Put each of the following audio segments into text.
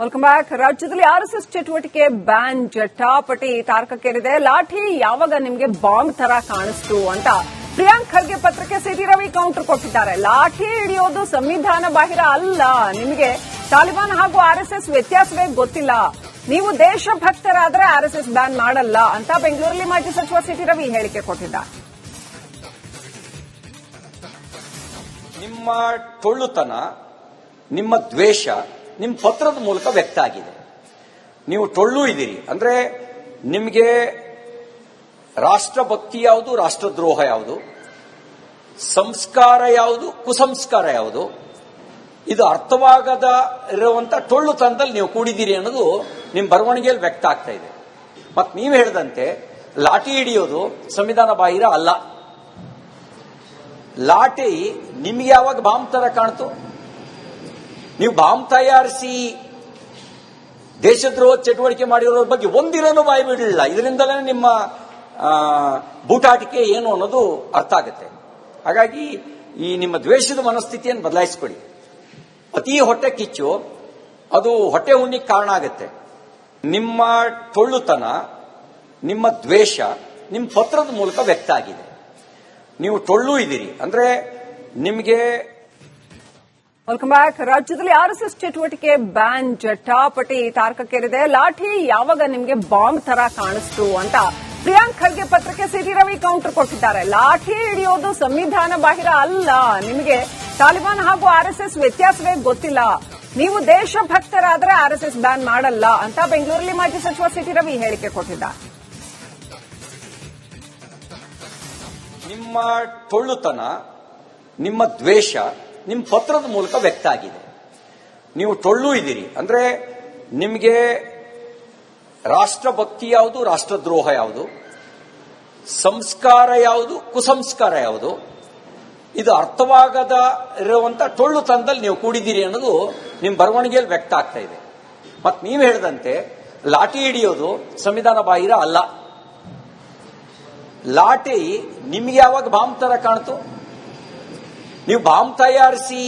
Welcome back ರಾಜ್ಯದಲ್ಲಿ RSS ಚಟುವಟಿಕೆ ban ಜಟಾಪಟಿ ತಾರಕಕ್ಕೇರಿದೆ. ಲಾಠಿ ಯಾವಾಗ ನಿಮ್ಗೆ ಬಾಂಬ್ ತರ ಕಾಣಿಸ್ತು ಅಂತ ಪ್ರಿಯಾಂಕ್ ಖರ್ಗೆ ಪತ್ರಕ್ಕೆ ಸಿಟಿ ರವಿ ಕೌಂಟರ್ ಕೊಟ್ಟಿದ್ದಾರೆ. ಲಾಠಿ ಹಿಡಿಯೋದು ಸಂವಿಧಾನ ಬಾಹಿರ ಅಲ್ಲ. ನಿಮಗೆ ತಾಲಿಬಾನ್ ಹಾಗೂ ಆರ್ಎಸ್ಎಸ್ ವ್ಯತ್ಯಾಸವೇ ಗೊತ್ತಿಲ್ಲ. ನೀವು ದೇಶಭಕ್ತರಾದ್ರೆ ಆರ್ಎಸ್ಎಸ್ ಬ್ಯಾನ್ ಮಾಡಲ್ಲ ಅಂತ ಬೆಂಗಳೂರಲ್ಲಿ ಮಾಜಿ ಸಚಿವ ಸಿಟಿ ರವಿ ಹೇಳಿಕೆ ಕೊಟ್ಟಿದ್ದಾರೆ. ನಿಮ್ಮ ಟೊಳ್ಳುತನ ನಿಮ್ಮ ದ್ವೇಷ ನಿಮ್ಮ ಪತ್ರದ ಮೂಲಕ ವ್ಯಕ್ತ ಆಗಿದೆ. ನೀವು ಟೊಳ್ಳು ಇದ್ದೀರಿ. ಅಂದ್ರೆ ನಿಮಗೆ ರಾಷ್ಟ್ರಭಕ್ತಿ ಯಾವುದು, ರಾಷ್ಟ್ರದ್ರೋಹ ಯಾವುದು, ಸಂಸ್ಕಾರ ಯಾವುದು, ಕುಸಂಸ್ಕಾರ ಯಾವುದು, ಇದು ಅರ್ಥವಾಗದ ಇರುವಂತ ಟೊಳ್ಳುತನದಲ್ಲಿ ನೀವು ಕೂಡಿದ್ದೀರಿ ಅನ್ನೋದು ನಿಮ್ಮ ಬರವಣಿಗೆಯಲ್ಲಿ ವ್ಯಕ್ತ ಆಗ್ತಾ ಇದೆ. ಮತ್ತೆ ನೀವು ಹೇಳಿದಂತೆ, ಲಾಠಿ ಹಿಡಿಯೋದು ಸಂವಿಧಾನ ಬಾಹಿರ ಅಲ್ಲ. ಲಾಠಿ ನಿಮ್ಗೆ ಯಾವಾಗ ಬಾಂಬ್ ತರ ಕಾಣ್ತು? ನೀವು ಬಾಂಬ್ ತಯಾರಿಸಿ ದೇಶದ್ರೋಹ ಚಟುವಟಿಕೆ ಮಾಡಿರೋ ಬಗ್ಗೆ ಒಂದಿರೋನು ಬಾಯಿ ಬಿಡಲಿಲ್ಲ. ಇದರಿಂದಲೇ ನಿಮ್ಮ ಬೂಟಾಟಿಕೆ ಏನು ಅನ್ನೋದು ಅರ್ಥ ಆಗುತ್ತೆ. ಹಾಗಾಗಿ ಈ ನಿಮ್ಮ ದ್ವೇಷದ ಮನಸ್ಥಿತಿಯನ್ನು ಬದಲಾಯಿಸ್ಕೊಳ್ಳಿ. ಅತಿ ಹೊಟ್ಟೆ ಕಿಚ್ಚು, ಅದು ಹೊಟ್ಟೆ ಹುಣ್ಣಿಗೆ ಕಾರಣ ಆಗುತ್ತೆ. ನಿಮ್ಮ ಟೊಳ್ಳುತನ ನಿಮ್ಮ ದ್ವೇಷ, ನಿಮ್ಮ ಪತ್ರದ ಮೂಲಕ ವ್ಯಕ್ತ ಆಗಿದೆ. ನೀವು ಟೊಳ್ಳು ಇದ್ದೀರಿ. ಅಂದ್ರೆ ನಿಮಗೆ ವೆಲ್ಕಮ್ ಬ್ಯಾಕ್ ರಾಜ್ಯದಲ್ಲಿ ಆರ್ಎಸ್ಎಸ್ ಚಟುವಟಿಕೆ ಬ್ಯಾನ್ ಜಟಾಪಟಿ ತಾರಕಕ್ಕೇರಿದೆ. ಲಾಠಿ ಯಾವಾಗ ನಿಮ್ಗೆ ಬಾಂಬ್ ತರ ಕಾಣಿಸ್ತು ಅಂತ ಪ್ರಿಯಾಂಕ್ ಖರ್ಗೆ ಪತ್ರಕ್ಕೆ ಸಿಟಿ ರವಿ ಕೌಂಟರ್ ಕೊಟ್ಟಿದ್ದಾರೆ. ಲಾಠಿ ಹಿಡಿಯೋದು ಸಂವಿಧಾನ ಬಾಹಿರ ಅಲ್ಲ. ನಿಮಗೆ ತಾಲಿಬಾನ್ ಹಾಗೂ ಆರ್ಎಸ್ಎಸ್ ವ್ಯತ್ಯಾಸವೇ ಗೊತ್ತಿಲ್ಲ. ನೀವು ದೇಶ ಭಕ್ತರಾದರೆ ಆರ್ಎಸ್ಎಸ್ ಬ್ಯಾನ್ ಮಾಡಲ್ಲ ಅಂತ ಬೆಂಗಳೂರಲ್ಲಿ ಮಾಜಿ ಸಚಿವ ಸಿಟಿ ರವಿ ಹೇಳಿಕೆ ಕೊಟ್ಟಿದ್ದಾರೆ. ನಿಮ್ಮ ಟೊಳ್ಳುತನ ನಿಮ್ಮ ದ್ವೇಷ ನಿಮ್ಮ ಪತ್ರದ ಮೂಲಕ ವ್ಯಕ್ತ ಆಗಿದೆ. ನೀವು ಟೊಳ್ಳು ಇದ್ದೀರಿ. ಅಂದ್ರೆ ನಿಮಗೆ ರಾಷ್ಟ್ರಭಕ್ತಿ ಯಾವುದು, ರಾಷ್ಟ್ರದ್ರೋಹ ಯಾವುದು, ಸಂಸ್ಕಾರ ಯಾವುದು, ಕುಸಂಸ್ಕಾರ ಯಾವುದು, ಇದು ಅರ್ಥವಾಗದ ಇರುವಂತ ಟೊಳ್ಳುತನದಲ್ಲಿ ನೀವು ಕೂಡಿದ್ದೀರಿ ಅನ್ನೋದು ನಿಮ್ಮ ಬರವಣಿಗೆಯಲ್ಲಿ ವ್ಯಕ್ತ ಆಗ್ತಾ ಇದೆ. ಮತ್ತೆ ನೀವು ಹೇಳಿದಂತೆ ಲಾಠಿ ಹಿಡಿಯೋದು ಸಂವಿಧಾನ ಬಾಹಿರ ಅಲ್ಲ. ಲಾಠಿ ನಿಮ್ಗೆ ಯಾವಾಗ ಬಾಂಬ್ ತರ ಕಾಣ್ತು? ನೀವು ಬಾಂಬ್ ತಯಾರಿಸಿ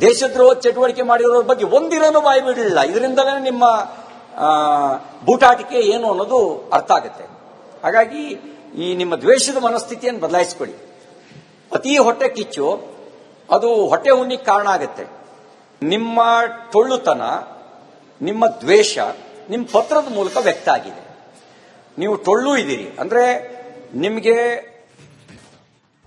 ದೇಶದ್ರೋಹ ಚಟುವಟಿಕೆ ಮಾಡಿರೋರ ಬಗ್ಗೆ ಒಂದಿರನು ಬಾಯಿ ಬಿಡಲಿಲ್ಲ. ಇದರಿಂದಲೇ ನಿಮ್ಮ ಬೂಟಾಟಿಕೆ ಏನು ಅನ್ನೋದು ಅರ್ಥ ಆಗುತ್ತೆ. ಹಾಗಾಗಿ ಈ ನಿಮ್ಮ ದ್ವೇಷದ ಮನಸ್ಥಿತಿಯನ್ನು ಬದಲಾಯಿಸ್ಕೊಳ್ಳಿ. ಅತಿ ಹೊಟ್ಟೆ ಕಿಚ್ಚು, ಅದು ಹೊಟ್ಟೆ ಹುಣ್ಣಿಗೆ ಕಾರಣ ಆಗುತ್ತೆ. ನಿಮ್ಮ ಟೊಳ್ಳುತನ, ನಿಮ್ಮ ದ್ವೇಷ ನಿಮ್ಮ ಪತ್ರದ ಮೂಲಕ ವ್ಯಕ್ತ ಆಗಿದೆ. ನೀವು ಟೊಳ್ಳು ಇದ್ದೀರಿ. ಅಂದ್ರೆ ನಿಮಗೆ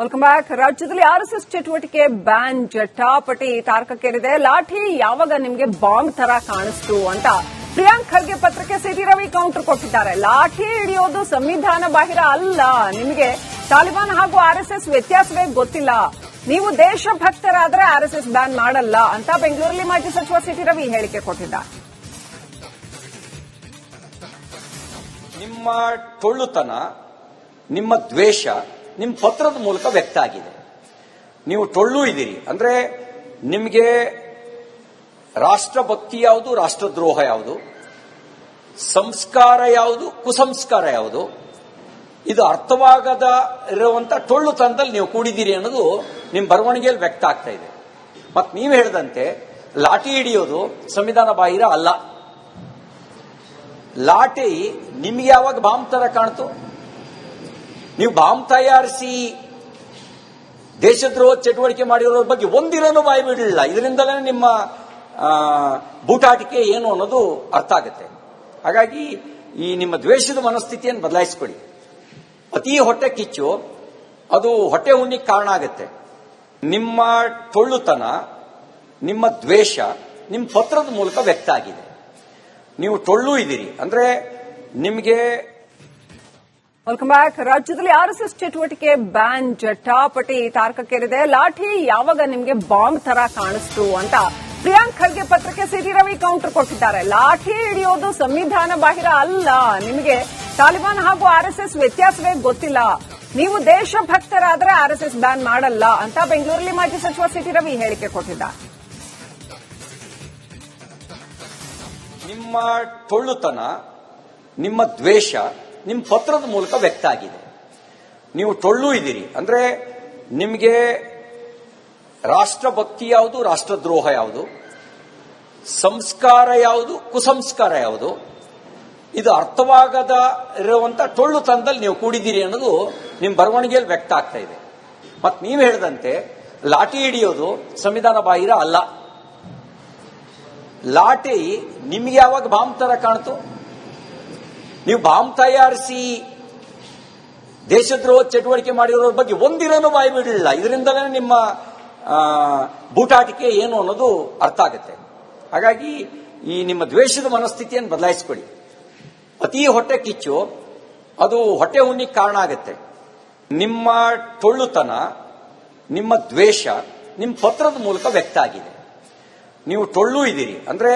ವೆಲ್ಕಮ್ ಬ್ಯಾಕ್ ರಾಜ್ಯದಲ್ಲಿ ಎಸ್ ಚಟುವಟಿಕೆ ಬ್ಯಾನ್ ಜಟಾಪಟಿ ತಾರಕಕ್ಕೇರಿದೆ. ಲಾಠಿ ಯಾವಾಗ ನಿಮ್ಗೆ ಬಾಂಬ್ ತರ ಕಾಣಿಸ್ತು ಅಂತ ಪ್ರಿಯಾಂಕ್ ಖರ್ಗೆ ಪತ್ರಕ್ಕೆ ಸಿಟಿ ರವಿ ಕೌಂಟರ್ ಕೊಟ್ಟಿದ್ದಾರೆ. ಲಾಠಿ ಹಿಡಿಯೋದು ಸಂವಿಧಾನ ಬಾಹಿರ ಅಲ್ಲ. ನಿಮಗೆ ತಾಲಿಬಾನ್ ಹಾಗೂ ಆರ್ಎಸ್ಎಸ್ ವ್ಯತ್ಯಾಸವೇ ಗೊತ್ತಿಲ್ಲ. ನೀವು ದೇಶಭಕ್ತರಾದ್ರೆ ಆರ್ಎಸ್ಎಸ್ ಬ್ಯಾನ್ ಮಾಡಲ್ಲ ಅಂತ ಬೆಂಗಳೂರಲ್ಲಿ ಮಾಜಿ ಸಚಿವ ಸಿಟಿ ರವಿ ಹೇಳಿಕೆ ಕೊಟ್ಟಿದ್ದಾರೆ. ನಿಮ್ಮ ಟೊಳ್ಳುತನ ನಿಮ್ಮ ದ್ವೇಷ ನಿಮ್ಮ ಪತ್ರದ ಮೂಲಕ ವ್ಯಕ್ತ ಆಗಿದೆ. ನೀವು ಟೊಳ್ಳು ಇದ್ದೀರಿ. ಅಂದ್ರೆ ನಿಮಗೆ ರಾಷ್ಟ್ರಭಕ್ತಿ ಯಾವುದು, ರಾಷ್ಟ್ರದ್ರೋಹ ಯಾವುದು, ಸಂಸ್ಕಾರ ಯಾವುದು, ಕುಸಂಸ್ಕಾರ ಯಾವುದು, ಇದು ಅರ್ಥವಾಗದ ಇರುವಂತ ಟೊಳ್ಳುತನದಲ್ಲಿ ನೀವು ಕೂಡಿದ್ದೀರಿ ಅನ್ನೋದು ನಿಮ್ಮ ಬರವಣಿಗೆಯಲ್ಲಿ ವ್ಯಕ್ತ ಆಗ್ತಾ ಇದೆ. ಮತ್ತೆ ನೀವು ಹೇಳಿದಂತೆ, ಲಾಠಿ ಹಿಡಿಯೋದು ಸಂವಿಧಾನ ಬಾಹಿರ ಅಲ್ಲ. ಲಾಠಿ ನಿಮ್ಗೆ ಯಾವಾಗ ಬಾಂಬ್ ತರ ಕಾಣ್ತು? ನೀವು ಬಾಂಬ್ ತಯಾರಿಸಿ ದೇಶದ್ರೋಹ ಚಟುವಟಿಕೆ ಮಾಡಿರೋರ ಬಗ್ಗೆ ಒಂದಿರನು ಬಾಯಿ ಬಿಡಲಿಲ್ಲ. ಇದರಿಂದಲೇ ನಿಮ್ಮ ಬೂಟಾಟಿಕೆ ಏನು ಅನ್ನೋದು ಅರ್ಥ ಆಗುತ್ತೆ. ಹಾಗಾಗಿ ಈ ನಿಮ್ಮ ದ್ವೇಷದ ಮನಸ್ಥಿತಿಯನ್ನು ಬದಲಾಯಿಸ್ಕೊಳ್ಳಿ ಅತಿ ಹೊಟ್ಟೆ ಕಿಚ್ಚು, ಅದು ಹೊಟ್ಟೆ ಹುಣ್ಣಿಗೆ ಕಾರಣ ಆಗುತ್ತೆ. ನಿಮ್ಮ ಟೊಳ್ಳುತನ ನಿಮ್ಮ ದ್ವೇಷ, ನಿಮ್ಮ ಪತ್ರದ ಮೂಲಕ ವ್ಯಕ್ತ ಆಗಿದೆ. ನೀವು ಟೊಳ್ಳು ಇದ್ದೀರಿ. ಅಂದ್ರೆ ನಿಮಗೆ ವೆಲ್ಕಮ್ ಬ್ಯಾಕ್ ರಾಜ್ಯದಲ್ಲಿ ಎಸ್ ಚಟುವಟಿಕೆ ಬ್ಯಾನ್ ಜಟಾಪಟಿ ತಾರಕಕ್ಕೇರಿದೆ. ಲಾಠಿ ಯಾವಾಗ ನಿಮ್ಗೆ ಬಾಂಬ್ ತರ ಕಾಣಿಸ್ತು ಅಂತ ಪ್ರಿಯಾಂಕ್ ಖರ್ಗೆ ಪತ್ರಕ್ಕೆ ಸಿಟಿ ರವಿ ಕೌಂಟರ್ ಕೊಟ್ಟಿದ್ದಾರೆ. ಲಾಠಿ ಹಿಡಿಯೋದು ಸಂವಿಧಾನ ಬಾಹಿರ ಅಲ್ಲ. ನಿಮಗೆ ತಾಲಿಬಾನ್ ಹಾಗೂ ಆರ್ಎಸ್ಎಸ್ ವ್ಯತ್ಯಾಸವೇ ಗೊತ್ತಿಲ್ಲ. ನೀವು ದೇಶಭಕ್ತರಾದ್ರೆ ಎಸ್ ಬ್ಯಾನ್ ಮಾಡಲ್ಲ ಅಂತ ಬೆಂಗಳೂರಲ್ಲಿ ಮಾಜಿ ಸಚಿವ ಸಿಟಿ ರವಿ ಹೇಳಿಕೆ ಕೊಟ್ಟಿದ್ದಾರೆ. ನಿಮ್ಮ ಟೊಳ್ಳುತನ, ನಿಮ್ಮ ದ್ವೇಷ ನಿಮ್ಮ ಪತ್ರದ ಮೂಲಕ ವ್ಯಕ್ತ ಆಗಿದೆ. ನೀವು ಟೊಳ್ಳು ಇದ್ದೀರಿ. ಅಂದ್ರೆ ನಿಮಗೆ ರಾಷ್ಟ್ರಭಕ್ತಿ ಯಾವುದು, ರಾಷ್ಟ್ರದ್ರೋಹ ಯಾವುದು, ಸಂಸ್ಕಾರ ಯಾವುದು, ಕುಸಂಸ್ಕಾರ ಯಾವುದು, ಇದು ಅರ್ಥವಾಗದ ಇರುವಂತ ಟೊಳ್ಳುತನದಲ್ಲಿ ನೀವು ಕೂಡಿದ್ದೀರಿ ಅನ್ನೋದು ನಿಮ್ಮ ಬರವಣಿಗೆಯಲ್ಲಿ ವ್ಯಕ್ತ ಆಗ್ತಾ ಇದೆ. ಮತ್ತೆ ನೀವು ಹೇಳಿದಂತೆ ಲಾಟಿ ಹಿಡಿಯೋದು ಸಂವಿಧಾನ ಬಾಹಿರ ಅಲ್ಲ. ಲಾಟಿ ನಿಮ್ಗೆ ಯಾವಾಗ ಬಾಂಬ್ ತರ ಕಾಣ್ತು? ನೀವು ಬಾಂಬ್ ತಯಾರಿಸಿ ದೇಶದ್ರೋಹ ಚಟುವಟಿಕೆ ಮಾಡಿರೋರ ಬಗ್ಗೆ ಒಂದಿರನು ಬಾಯಿ ಬಿಡಲಿಲ್ಲ. ಇದರಿಂದಲೇ ನಿಮ್ಮ ಬೂಟಾಟಿಕೆ ಏನು ಅನ್ನೋದು ಅರ್ಥ ಆಗುತ್ತೆ. ಹಾಗಾಗಿ ಈ ನಿಮ್ಮ ದ್ವೇಷದ ಮನಸ್ಥಿತಿಯನ್ನು ಬದಲಾಯಿಸ್ಕೊಳ್ಳಿ. ಅತಿ ಹೊಟ್ಟೆ ಕಿಚ್ಚು, ಅದು ಹೊಟ್ಟೆ ಹುಣ್ಣಿಗೆ ಕಾರಣ ಆಗುತ್ತೆ. ನಿಮ್ಮ ಟೊಳ್ಳುತನ ನಿಮ್ಮ ದ್ವೇಷ, ನಿಮ್ಮ ಪತ್ರದ ಮೂಲಕ ವ್ಯಕ್ತ ಆಗಿದೆ. ನೀವು ಟೊಳ್ಳು ಇದ್ದೀರಿ. ಅಂದ್ರೆ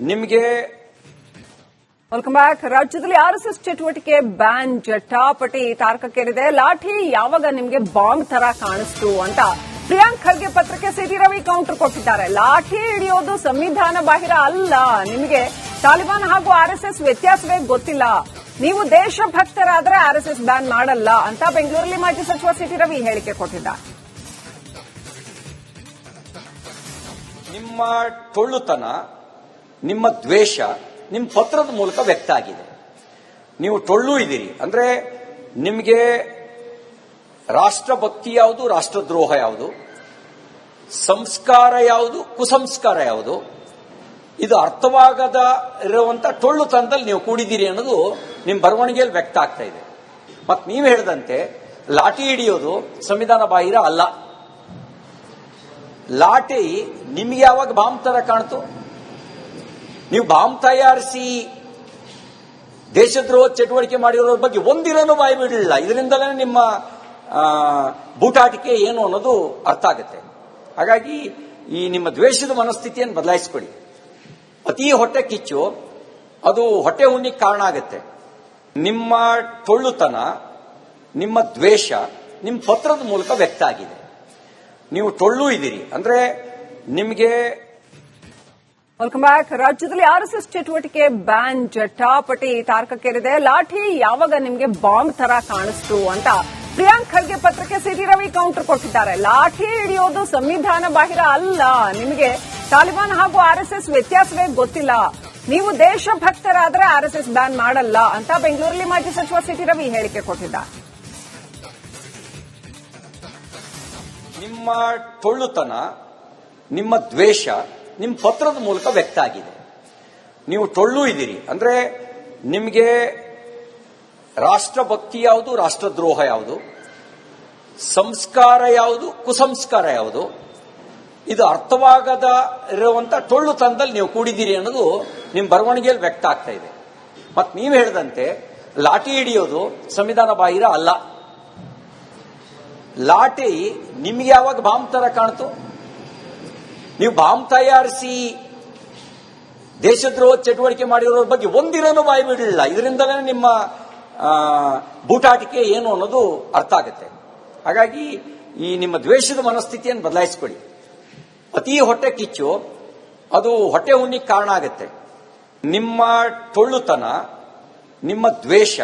ನಿಮಗೆ ವೆಲ್ಕಮ್ ಬ್ಯಾಕ್ ರಾಜ್ಯದಲ್ಲಿ ಆರ್ಎಸ್ಎಸ್ ಚಟುವಟಿಕೆ ಬ್ಯಾನ್ ಜಟಾಪಟಿ ತಾರಕಕ್ಕೇರಿದೆ. ಲಾಠಿ ಯಾವಾಗ ನಿಮ್ಗೆ ಬಾಂಬ್ ತರ ಕಾಣಿಸ್ತು ಅಂತ ಪ್ರಿಯಾಂಕ್ ಖರ್ಗೆ ಪತ್ರಕ್ಕೆ ಸಿಟಿ ರವಿ ಕೌಂಟರ್ ಕೊಟ್ಟಿದ್ದಾರೆ. ಲಾಠಿ ಹಿಡಿಯೋದು ಸಂವಿಧಾನ ಬಾಹಿರ ಅಲ್ಲ. ನಿಮಗೆ ತಾಲಿಬಾನ್ ಹಾಗೂ ಆರ್ಎಸ್ಎಸ್ ವ್ಯತ್ಯಾಸವೇ ಗೊತ್ತಿಲ್ಲ. ನೀವು ದೇಶಭಕ್ತರಾದ್ರೆ ಆರ್ಎಸ್ಎಸ್ ಬ್ಯಾನ್ ಮಾಡಲ್ಲ ಅಂತ ಬೆಂಗಳೂರಲ್ಲಿ ಮಾಜಿ ಸಚಿವ ಸಿಟಿ ರವಿ ಹೇಳಿಕೆ ಕೊಟ್ಟಿದ್ದಾರೆ. ನಿಮ್ಮ ಟೊಳ್ಳುತನ ನಿಮ್ಮ ದ್ವೇಷ ನಿಮ್ಮ ಪತ್ರದ ಮೂಲಕ ವ್ಯಕ್ತ ಆಗಿದೆ. ನೀವು ಟೊಳ್ಳು ಇದ್ದೀರಿ. ಅಂದ್ರೆ ನಿಮಗೆ ರಾಷ್ಟ್ರಭಕ್ತಿ ಯಾವುದು, ರಾಷ್ಟ್ರದ್ರೋಹ ಯಾವುದು? ಸಂಸ್ಕಾರ ಯಾವುದು, ಕುಸಂಸ್ಕಾರ ಯಾವುದು? ಇದು ಅರ್ಥವಾಗದ ಇರುವಂತ ಟೊಳ್ಳುತನದಲ್ಲಿ ನೀವು ಕೂಡಿದ್ದೀರಿ ಅನ್ನೋದು ನಿಮ್ಮ ಬರವಣಿಗೆಯಲ್ಲಿ ವ್ಯಕ್ತ ಆಗ್ತಾ ಇದೆ. ಮತ್ತೆ ನೀವು ಹೇಳಿದಂತೆ ಲಾಠಿ ಹಿಡಿಯೋದು ಸಂವಿಧಾನ ಬಾಹಿರ ಅಲ್ಲ. ಲಾಠಿ ನಿಮ್ಗೆ ಯಾವಾಗ ಬಾಂಬ್ ತರ ಕಾಣ್ತು? ನೀವು ಬಾಂಬ್ ತಯಾರಿಸಿ ದೇಶದ್ರೋಹ ಚಟುವಟಿಕೆ ಮಾಡಿರೋ ಬಗ್ಗೆ ಒಂದಿರನು ಬಾಯಿ ಬಿಡಲಿಲ್ಲ. ಇದರಿಂದಲೇ ನಿಮ್ಮ ಬೂಟಾಟಿಕೆ ಏನು ಅನ್ನೋದು ಅರ್ಥ ಆಗುತ್ತೆ. ಹಾಗಾಗಿ ಈ ನಿಮ್ಮ ದ್ವೇಷದ ಮನಸ್ಥಿತಿಯನ್ನು ಬದಲಾಯಿಸ್ಕೊಳ್ಳಿ ಅತಿ ಹೊಟ್ಟೆ ಕಿಚ್ಚು, ಅದು ಹೊಟ್ಟೆ ಹುಣ್ಣಿಗೆ ಕಾರಣ ಆಗುತ್ತೆ. ನಿಮ್ಮ ಟೊಳ್ಳುತನ ನಿಮ್ಮ ದ್ವೇಷ, ನಿಮ್ಮ ಪತ್ರದ ಮೂಲಕ ವ್ಯಕ್ತ ಆಗಿದೆ. ನೀವು ಟೊಳ್ಳು ಇದ್ದೀರಿ. ಅಂದ್ರೆ ನಿಮಗೆ ವೆಲ್ಕಮ್ ಬ್ಯಾಕ್ ರಾಜ್ಯದಲ್ಲಿ ಆರ್ಎಸ್ಎಸ್ ಚಟುವಟಿಕೆ ಬ್ಯಾನ್, ಜಟಾಪಟಿ ತಾರಕಕ್ಕೇರಿದೆ. ಲಾಠಿ ಯಾವಾಗ ನಿಮ್ಗೆ ಬಾಂಬ್ ತರ ಕಾಣಿಸ್ತು ಅಂತ ಪ್ರಿಯಾಂಕ್ ಖರ್ಗೆ ಪತ್ರಕ್ಕೆ ಸಿಟಿ ರವಿ ಕೌಂಟರ್ ಕೊಟ್ಟಿದ್ದಾರೆ. ಲಾಠಿ ಹಿಡಿಯೋದು ಸಂವಿಧಾನ ಬಾಹಿರ ಅಲ್ಲ. ನಿಮಗೆ ತಾಲಿಬಾನ್ ಹಾಗೂ ಆರ್ಎಸ್ಎಸ್ ವ್ಯತ್ಯಾಸವೇ ಗೊತ್ತಿಲ್ಲ. ನೀವು ದೇಶಭಕ್ತರಾದ್ರೆ ಆರ್ಎಸ್ಎಸ್ ಬ್ಯಾನ್ ಮಾಡಲ್ಲ ಅಂತ ಬೆಂಗಳೂರಲ್ಲಿ ಮಾಜಿ ಸಚಿವ ಸಿಟಿ ರವಿ ಹೇಳಿಕೆ ಕೊಟ್ಟಿದ್ದಾರೆ. ನಿಮ್ಮ ಟೊಳ್ಳುತನ ನಿಮ್ಮ ದ್ವೇಷ ನಿಮ್ಮ ಪತ್ರದ ಮೂಲಕ ವ್ಯಕ್ತ ಆಗಿದೆ. ನೀವು ಟೊಳ್ಳು ಇದ್ದೀರಿ. ಅಂದ್ರೆ ನಿಮಗೆ ರಾಷ್ಟ್ರಭಕ್ತಿ ಯಾವುದು, ರಾಷ್ಟ್ರದ್ರೋಹ ಯಾವುದು? ಸಂಸ್ಕಾರ ಯಾವುದು, ಕುಸಂಸ್ಕಾರ ಯಾವುದು? ಇದು ಅರ್ಥವಾಗದ ಇರುವಂತ ಟೊಳ್ಳುತನದಲ್ಲಿ ನೀವು ಕೂಡಿದ್ದೀರಿ ಅನ್ನೋದು ನಿಮ್ಮ ಬರವಣಿಗೆಯಲ್ಲಿ ವ್ಯಕ್ತ ಆಗ್ತಾ ಇದೆ. ಮತ್ತೆ ನೀವು ಹೇಳಿದಂತೆ, ಲಾಠಿ ಹಿಡಿಯೋದು ಸಂವಿಧಾನ ಬಾಹಿರ ಅಲ್ಲ. ಲಾಠಿ ನಿಮ್ಗೆ ಯಾವಾಗ ಬಾಂಬ್ ತರ ಕಾಣ್ತು? ನೀವು ಬಾಂಬ್ ತಯಾರಿಸಿ ದೇಶದ್ರೋಹ ಚಟುವಟಿಕೆ ಮಾಡಿರೋರ ಬಗ್ಗೆ ಒಂದಿರನು ಬಾಯಿ ಬಿಡಲಿಲ್ಲ. ಇದರಿಂದಲೇ ನಿಮ್ಮ ಬೂಟಾಟಿಕೆ ಏನು ಅನ್ನೋದು ಅರ್ಥ ಆಗುತ್ತೆ. ಹಾಗಾಗಿ ಈ ನಿಮ್ಮ ದ್ವೇಷದ ಮನಸ್ಥಿತಿಯನ್ನು ಬದಲಾಯಿಸ್ಕೊಳ್ಳಿ. ಅತಿ ಹೊಟ್ಟೆ ಕಿಚ್ಚು, ಅದು ಹೊಟ್ಟೆ ಹುಣ್ಣಿಗೆ ಕಾರಣ ಆಗುತ್ತೆ. ನಿಮ್ಮ ಟೊಳ್ಳುತನ, ನಿಮ್ಮ ದ್ವೇಷ,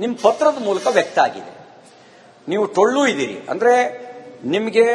ನಿಮ್ಮ ಪತ್ರದ ಮೂಲಕ ವ್ಯಕ್ತ ಆಗಿದೆ. ನೀವು ಟೊಳ್ಳು ಇದ್ದೀರಿ. ಅಂದ್ರೆ ನಿಮಗೆ